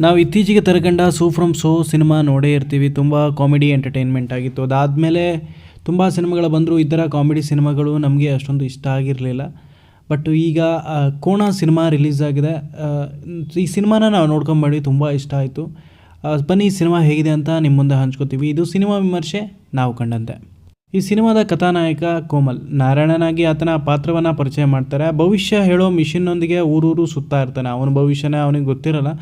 ನಾವು ಇತ್ತೀಚೆಗೆ ತೆರೆಕಂಡ ಸೂ ಫ್ರಮ್ ಸೋ ಸಿನಿಮಾ ನೋಡೇ ಇರ್ತೀವಿ. ತುಂಬ ಕಾಮಿಡಿ ಎಂಟರ್ಟೈನ್ಮೆಂಟ್ ಆಗಿತ್ತು. ಅದಾದಮೇಲೆ ತುಂಬ ಸಿನಿಮಾಗಳು ಬಂದರೂ ಈ ಥರ ಕಾಮಿಡಿ ಸಿನಿಮಾಗಳು ನಮಗೆ ಅಷ್ಟೊಂದು ಇಷ್ಟ ಆಗಿರಲಿಲ್ಲ. ಬಟ್ ಈಗ ಕೋಣ ಸಿನಿಮಾ ರಿಲೀಸ್ ಆಗಿದೆ. ಈ ಸಿನಿಮಾನ ನಾವು ನೋಡ್ಕೊಂಬಂದು ತುಂಬ ಇಷ್ಟ ಆಯಿತು. ಬನ್ನಿ ಸಿನಿಮಾ ಹೇಗಿದೆ ಅಂತ ನಿಮ್ಮ ಮುಂದೆ ಹಂಚ್ಕೋತೀವಿ. ಇದು ಸಿನಿಮಾ ವಿಮರ್ಶೆ, ನಾವು ಕಂಡಂತೆ. ಈ ಸಿನಿಮಾದ ಕಥಾನಾಯಕ ಕೋಮಲ್. ನಾರಾಯಣನಾಗಿ ಆತನ ಪಾತ್ರವನ್ನು ಪರಿಚಯ ಮಾಡ್ತಾರೆ. ಭವಿಷ್ಯ ಹೇಳೋ ಮಿಷಿನ್ನೊಂದಿಗೆ ಊರೂರು ಸುತ್ತಾ ಇರ್ತಾನೆ ಅವನ ಭವಿಷ್ಯನೇ ಅವನಿಗೆ ಗೊತ್ತಿರಲ್ಲ.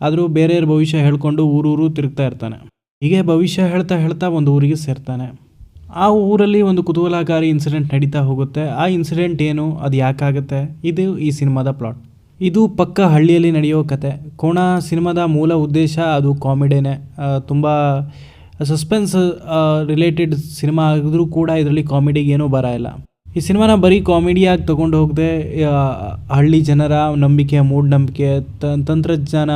ಆದರೂ ಬೇರೆಯವ್ರ ಭವಿಷ್ಯ ಹೇಳ್ಕೊಂಡು ಊರೂರು ತಿರುಗ್ತಾ ಇರ್ತಾನೆ. ಹೀಗೆ ಭವಿಷ್ಯ ಹೇಳ್ತಾ ಹೇಳ್ತಾ ಒಂದು ಊರಿಗೆ ಸೇರ್ತಾನೆ. ಆ ಊರಲ್ಲಿ ಒಂದು ಕುತೂಹಲಕಾರಿ ಇನ್ಸಿಡೆಂಟ್ ನಡೀತಾ ಹೋಗುತ್ತೆ. ಆ ಇನ್ಸಿಡೆಂಟ್ ಏನು? ಅದು ಯಾಕಾಗುತ್ತೆ? ಇದು ಈ ಸಿನಿಮಾದ ಪ್ಲಾಟ್ ಇದು ಪಕ್ಕ ಹಳ್ಳಿಯಲ್ಲಿ ನಡೆಯೋ ಕತೆ. ಕೋಣ ಸಿನಿಮಾದ ಮೂಲ ಉದ್ದೇಶ ಅದು ಕಾಮಿಡಿನೇ. ತುಂಬ ಸಸ್ಪೆನ್ಸ್ ರಿಲೇಟೆಡ್ ಸಿನಿಮಾ ಆಗಿದ್ರೂ ಕೂಡ ಇದರಲ್ಲಿ ಕಾಮಿಡಿಗೇನೂ ಬರ ಇಲ್ಲ. ಈ ಸಿನಿಮಾನ ಬರೀ ಕಾಮಿಡಿಯಾಗಿ ತೊಗೊಂಡು ಹೋಗದೆ ಹಳ್ಳಿ ಜನರ ನಂಬಿಕೆ ಮೂಢನಂಬಿಕೆ ತಂತ್ರಜ್ಞಾನ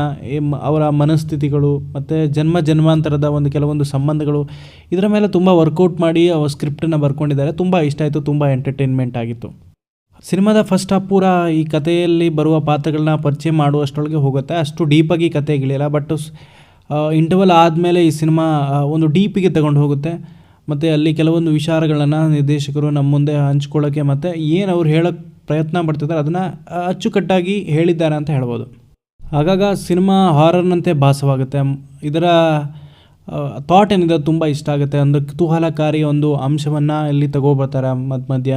ಅವರ ಮನಸ್ಥಿತಿಗಳು, ಮತ್ತು ಜನ್ಮ ಜನ್ಮಾಂತರದ ಒಂದು ಕೆಲವೊಂದು ಸಂಬಂಧಗಳು, ಇದರ ಮೇಲೆ ತುಂಬ ವರ್ಕೌಟ್ ಮಾಡಿ ಅವರ ಸ್ಕ್ರಿಪ್ಟನ್ನು ಬರ್ಕೊಂಡಿದ್ದಾರೆ. ತುಂಬ ಇಷ್ಟ ಆಯಿತು, ತುಂಬ ಎಂಟರ್ಟೈನ್ಮೆಂಟ್ ಆಗಿತ್ತು. ಸಿನಿಮಾದ ಫಸ್ಟ್ ಹಾಫ್ ಪೂರ ಈ ಕಥೆಯಲ್ಲಿ ಬರುವ ಪಾತ್ರಗಳನ್ನ ಪರಿಚಯ ಮಾಡುವಷ್ಟರೊಳಗೆ ಹೋಗುತ್ತೆ. ಅಷ್ಟು ಡೀಪಾಗಿ ಕಥೆಗಳಿಲ್ಲ ಬಟ್ ಇಂಟರ್ವಲ್ ಆದಮೇಲೆ ಈ ಸಿನಿಮಾ ಒಂದು ಡೀಪಿಗೆ ತಗೊಂಡು ಹೋಗುತ್ತೆ. ಮತ್ತು ಅಲ್ಲಿ ಕೆಲವೊಂದು ವಿಚಾರಗಳನ್ನು ನಿರ್ದೇಶಕರು ನಮ್ಮ ಮುಂದೆ ಹಂಚ್ಕೊಳ್ಳೋಕ್ಕೆ ಮತ್ತು ಏನು ಅವ್ರು ಹೇಳೋಕ್ಕೆ ಪ್ರಯತ್ನ ಪಡ್ತಿದ್ದಾರೆ ಅದನ್ನು ಅಚ್ಚುಕಟ್ಟಾಗಿ ಹೇಳಿದ್ದಾರೆ ಅಂತ ಹೇಳ್ಬೋದು. ಆಗಾಗ ಸಿನಿಮಾ ಹಾರರ್ನಂತೆ ಭಾಸವಾಗುತ್ತೆ. ಇದರ ಥಾಟ್ ಏನಿದೆ ತುಂಬ ಇಷ್ಟ ಆಗುತ್ತೆ. ಒಂದು ಕುತೂಹಲಕಾರಿ ಒಂದು ಅಂಶವನ್ನು ಇಲ್ಲಿ ತಗೋಬರ್ತಾರೆ ಮಧ್ಯ ಮಧ್ಯ.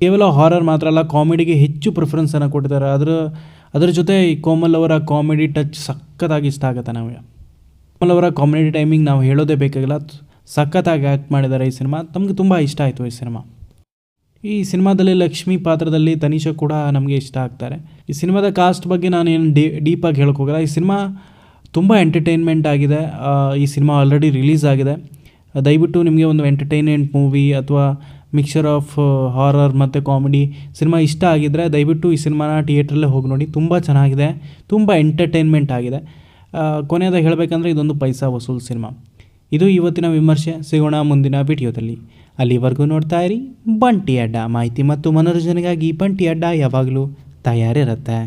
ಕೇವಲ ಹಾರರ್ ಮಾತ್ರ ಅಲ್ಲ, ಕಾಮಿಡಿಗೆ ಹೆಚ್ಚು ಪ್ರಿಫರೆನ್ಸನ್ನು ಕೊಟ್ಟಿದ್ದಾರೆ. ಅದರ ಅದರ ಜೊತೆ ಈ ಕೋಮಲ್ ಅವರ ಕಾಮಿಡಿ ಟಚ್ ಸಖತ್ತಾಗಿ ಇಷ್ಟ ಆಗುತ್ತೆ ನಮಗೆ. ಕೋಮಲ್ ಅವರ ಕಾಮಿಡಿ ಟೈಮಿಂಗ್ ನಾವು ಹೇಳೋದೇ ಬೇಕಾಗಿಲ್ಲ. ಸಖತ್ತಾಗಿ ಆ್ಯಕ್ಟ್ ಮಾಡಿದ್ದಾರೆ ಈ ಸಿನಿಮಾ. ತಮಗೆ ತುಂಬ ಇಷ್ಟ ಆಯಿತು ಈ ಸಿನಿಮಾ. ಈ ಸಿನಿಮಾದಲ್ಲಿ ಲಕ್ಷ್ಮಿ ಪಾತ್ರದಲ್ಲಿ ತನಿಷಾ ಕೂಡ ನಮಗೆ ಇಷ್ಟ ಆಗ್ತಾರೆ. ಈ ಸಿನಿಮಾದ ಕಾಸ್ಟ್ ಬಗ್ಗೆ ನಾನು ಏನು ಡೀ ಡೀಪಾಗಿ ಹೇಳಕ್ಕೆ ಹೋಗಲ್ಲ. ಈ ಸಿನಿಮಾ ತುಂಬ ಎಂಟರ್ಟೈನ್ಮೆಂಟ್ ಆಗಿದೆ. ಈ ಸಿನಿಮಾ ಆಲ್ರೆಡಿ ರಿಲೀಸ್ ಆಗಿದೆ. ದಯವಿಟ್ಟು ನಿಮಗೆ ಒಂದು ಎಂಟರ್ಟೈನ್ಮೆಂಟ್ ಮೂವಿ ಅಥವಾ ಮಿಕ್ಸರ್ ಆಫ್ ಹಾರರ್ ಮತ್ತು ಕಾಮಿಡಿ ಸಿನಿಮಾ ಇಷ್ಟ ಆಗಿದ್ದರೆ ದಯವಿಟ್ಟು ಈ ಸಿನಿಮಾನ ಥಿಯೇಟ್ರಲ್ಲೇ ಹೋಗಿ ನೋಡಿ. ತುಂಬ ಚೆನ್ನಾಗಿದೆ. ತುಂಬ ಎಂಟರ್ಟೈನ್ಮೆಂಟ್ ಆಗಿದೆ. ಕೊನೆಯದಾಗಿ ಹೇಳಬೇಕಂದ್ರೆ ಇದೊಂದು ಪೈಸಾ ವಸೂಲ್ ಸಿನಿಮಾ. ಇದು ಇವತ್ತಿನ ವಿಮರ್ಶೆ. ಸಿಗೋಣ ಮುಂದಿನ ವಿಡಿಯೋದಲ್ಲಿ. ಅಲ್ಲಿವರೆಗೂ ನೋಡ್ತಾ ಇರಿ ಬಂಟಿ ಅಡ್ಡ. ಮಾಹಿತಿ ಮತ್ತು ಮನೋರಂಜನೆಗಾಗಿ ಬಂಟಿ ಅಡ್ಡ ಯಾವಾಗಲೂ ತಯಾರಿರುತ್ತೆ.